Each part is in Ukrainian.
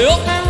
哎呦。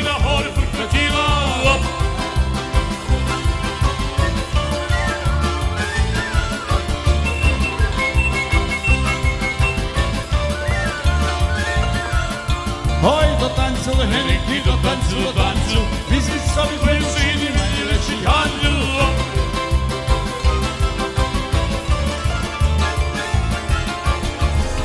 танцю легенький, до танцю, до